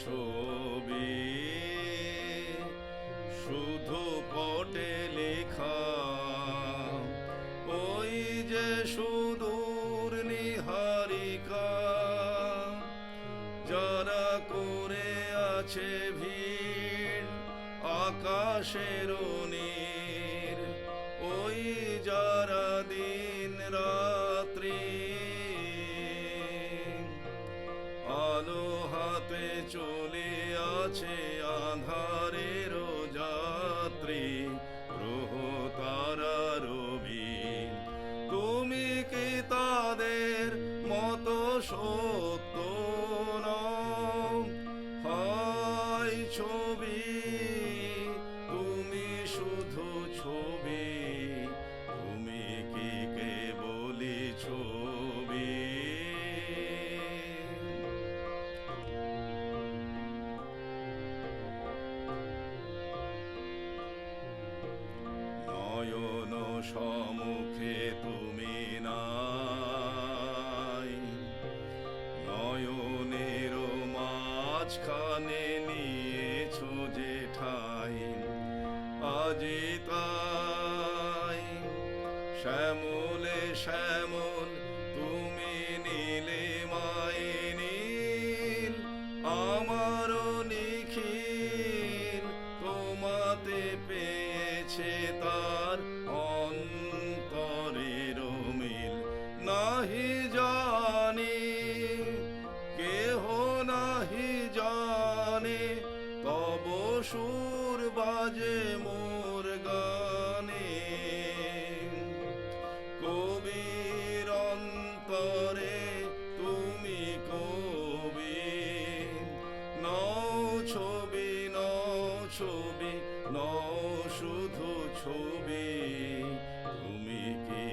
ছবি। শুধু পটে লেখা। ওই যে সুদূর নিহারিকা যারা করে আছে ভিড় আকাশের নীর আছে আধারের যাত্রী গ্রহ তারা রবি। তুমি কি তাদের মতো সত্য? মাঝখানে নিয়েছো যে ঠাই, আজি তাই। শ্যামলে, শ্যামল, তুমি নীলে মায়ে নীল আমারও নিখিল, তোমাতে পেয়েছে তার অন্তরের মিল। নাহি সুর বাজে মোর গানে। কবির অন্তরে তুমি কবি। নও ছবি নও ছবি, নও শুধু ছবি। তুমি কি